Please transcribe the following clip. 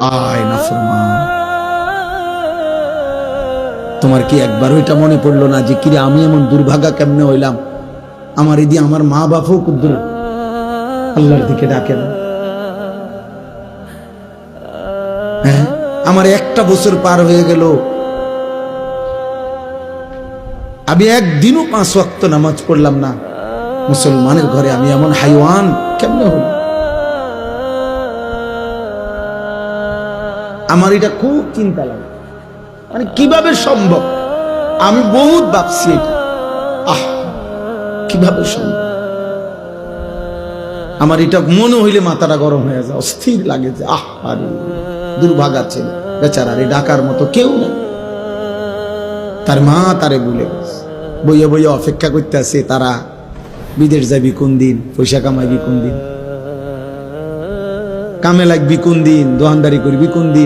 আয় নাফরমান তোমার কি একবার ওইটা মনে পড়ল না যে কিরে আমি এমন দুর্ভাগা কেমনে হইলাম? আমার এদি আমার মা বাপও কুদ্দুর আল্লাহর দিকে ডাকে না। হ্যাঁ? আমার একটা বছর পার হয়ে গেল। আমি একদিনও পাঁচ ওয়াক্ত নামাজ পড়লাম না। মুসলমানের ঘরে আমি এমন হাইওয়ান কেমনে হল আমার এটা খুব চিন্তা লাগে। মানে কীভাবে সম্ভব? আমি বহুত ভাবছি আহ, কীভাবে সম্ভব? আমার এটা মনে হইলে মাথাটা গরম হয়ে যায়, অস্থির লাগে যে, আহ, আরে, দুর্ভাগা ছেলে বেচারা রে, ডাকার মতো কেউ নেই। তার মা তারে গেছে, বইয়ে বইয়ে অপেক্ষা করতে আছে তারা, বিদেশ যাবি কোন দিন, পয়সা কামাইবি কোন দিন? কামে লাগবি কোন দিন দোকানদারি করবি কোন দিন?